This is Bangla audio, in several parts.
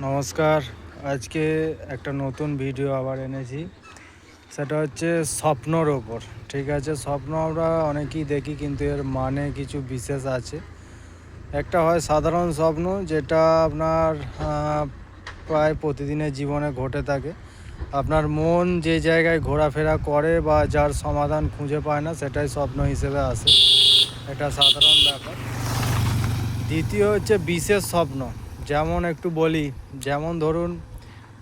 নমস্কার। আজকে একটা নতুন ভিডিও আবার এনেছি। সেটা হচ্ছে স্বপ্নর ওপর, ঠিক আছে? স্বপ্ন আমরা অনেকেই দেখি, কিন্তু এর মানে কিছু বিশেষ আছে। একটা হয় সাধারণ স্বপ্ন, যেটা আপনার প্রায় প্রতিদিনের জীবনে ঘটে থাকে। আপনার মন যে জায়গায় ঘোরাফেরা করে বা যার সমাধান খুঁজে পায় না, সেটাই স্বপ্ন হিসেবে আসে। এটা সাধারণ ব্যাপার। দ্বিতীয় হচ্ছে বিশেষ স্বপ্ন। যেমন একটু বলি, যেমন ধরুন,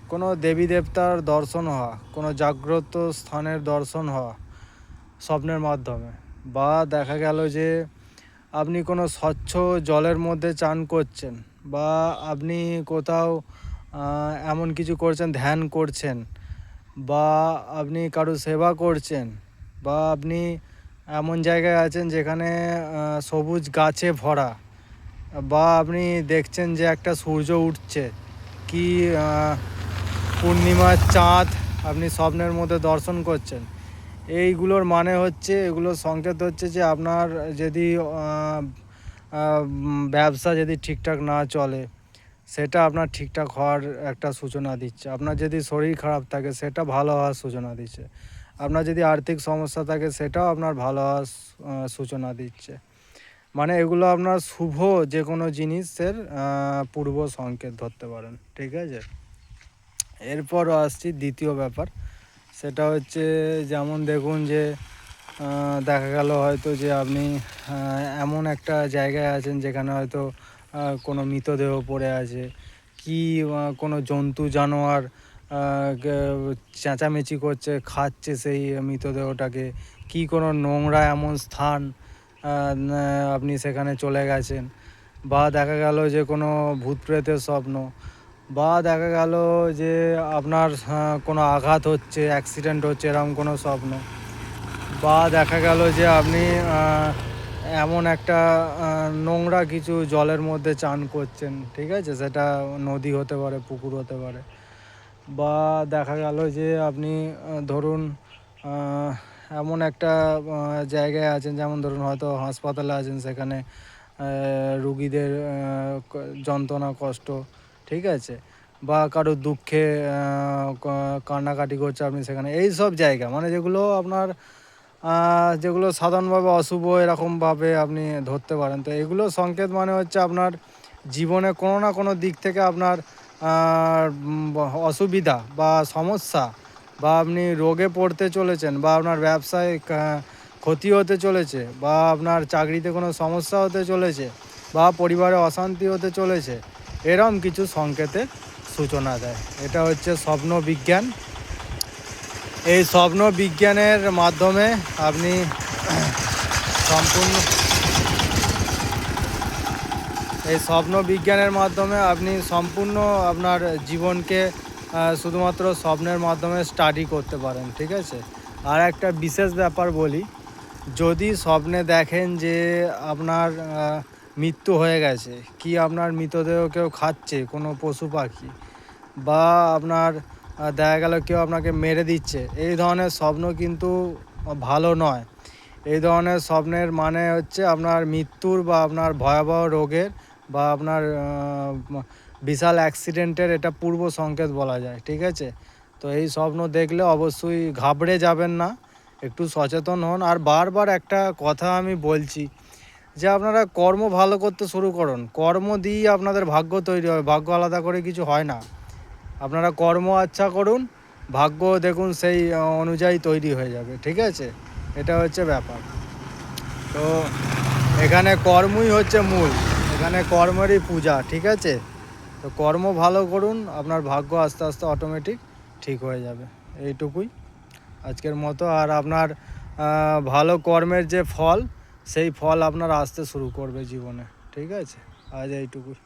কোনো দেবী দেবতার দর্শন হওয়া, কোনো জাগ্রত স্থানের দর্শন হওয়া স্বপ্নের মাধ্যমে। বা দেখা গেল যে, আপনি কোনো স্বচ্ছ জলের মধ্যে চান করছেন বা আপনি কোথাও এমন কিছু করছেন, ধ্যান করছেন বা আপনি কারও সেবা করছেন বা আপনি এমন জায়গায় আছেন যেখানে সবুজ গাছে ভরা। বা আপনি দেখছেন যে একটা সূর্য উঠছে, কি পূর্ণিমার চাঁদ আপনি স্বপ্নের মধ্যে দর্শন করছেন, এইগুলোর মানে হচ্ছে এগুলোর সংকেত হচ্ছে যে আপনার যদি ব্যবসা যদি ঠিকঠাক না চলে, সেটা আপনার ঠিকঠাক হওয়ার একটা সূচনা দিচ্ছে। আপনার যদি শরীর খারাপ থাকে, সেটা ভালো হওয়ার সূচনা দিচ্ছে। আপনার যদি আর্থিক সমস্যা থাকে, সেটাও আপনার ভালো হওয়ার সূচনা দিচ্ছে। মানে এগুলো আপনার শুভ যে কোনো জিনিসের পূর্ব সংকেত ধরতে পারেন, ঠিক আছে? এরপর আসছি দ্বিতীয় ব্যাপার, সেটা হচ্ছে যেমন দেখুন যে দেখা গেল হয়তো যে আপনি এমন একটা জায়গায় আছেন যেখানে হয়তো কোনো মৃতদেহ পড়ে আছে, কি কোনো জন্তু, জানোয়ার চেঁচামেচি করছে, খাচ্ছে সেই মৃতদেহটাকে, কি কোনো নোংরা এমন স্থান আপনি সেখানে চলে গেছেন। বা দেখা গেল যে কোনো ভূত প্রেতের স্বপ্ন, বা দেখা গেল যে আপনার কোনো আঘাত হচ্ছে অ্যাক্সিডেন্ট হচ্ছে, এরকম কোনো স্বপ্ন। বা দেখা গেল যে আপনি এমন একটা নোংরা কিছু জলের মধ্যে চান করছেন, ঠিক আছে? সেটা নদী হতে পারে, পুকুর হতে পারে। বা দেখা গেল যে আপনি ধরুন এমন একটা জায়গায় আছেন, যেমন ধরুন হয়তো হাসপাতালে আছেন সেখানে রুগীদের যন্ত্রণা, কষ্ট, ঠিক আছে? বা কারও দুঃখে কান্নাকাটি করছে আপনি সেখানে, এই সব জায়গা মানে যেগুলো আপনার যেগুলো সাধারণভাবে অশুভ এরকমভাবে আপনি ধরতে পারেন। তো এগুলো সংকেত মানে হচ্ছে আপনার জীবনে কোনো না কোনো দিক থেকে আপনার অসুবিধা বা সমস্যা বা আপনি রোগে পড়তে চলেছেন বা আপনার ব্যবসায় ক্ষতি হতে চলেছে বা আপনার চাকরিতে কোনো সমস্যা হতে চলেছে বা পরিবারে অশান্তি হতে চলেছে, এরম কিছু সংকেতের সূচনা দেয়। এটা হচ্ছে স্বপ্ন বিজ্ঞান। এই স্বপ্ন বিজ্ঞানের মাধ্যমে আপনি সম্পূর্ণ এই স্বপ্ন বিজ্ঞানের মাধ্যমে আপনি সম্পূর্ণ আপনার জীবনকে শুধুমাত্র স্বপ্নের মাধ্যমে স্টাডি করতে পারেন, ঠিক আছে? আর একটা বিশেষ ব্যাপার বলি, যদি স্বপ্নে দেখেন যে আপনার মৃত্যু হয়ে গেছে, কি আপনার মৃতদেহ কেউ খাচ্ছে, কোনো পশু পাখি, বা আপনার দেখা গেল কেউ আপনাকে মেরে দিচ্ছে, এই ধরনের স্বপ্ন কিন্তু ভালো নয়। এই ধরনের স্বপ্নের মানে হচ্ছে আপনার মৃত্যুর বা আপনার ভয়াবহ রোগের বা আপনার বিশাল অ্যাক্সিডেন্টের এটা পূর্ব সংকেত বলা যায়, ঠিক আছে? তো এই স্বপ্ন দেখলে অবশ্যই ঘাবড়ে যাবেন না, একটু সচেতন হন। আর বারবার একটা কথা আমি বলছি যে, আপনারা কর্ম ভালো করতে শুরু করুন। কর্ম দিয়েই আপনাদের ভাগ্য তৈরি হয় ভাগ্য আলাদা করে কিছু হয় না। আপনারা কর্ম আচ্ছা করুন, ভাগ্য দেখুন সেই অনুযায়ী তৈরি হয়ে যাবে, ঠিক আছে? এটা হচ্ছে ব্যাপার। তো এখানে কর্মই হচ্ছে মূল। এখানে কর্মেরই পূজা, ঠিক আছে? তো কর্ম ভালো করুন, আপনার ভাগ্য আস্তে আস্তে অটোমেটিক ঠিক হয়ে যাবে। এইটুকুই আজকের মতো। আর আপনার ভালো কর্মের যে ফল, সেই ফল আপনার আসতে শুরু করবে জীবনে। ঠিক আছে? আজ এইটুকুই।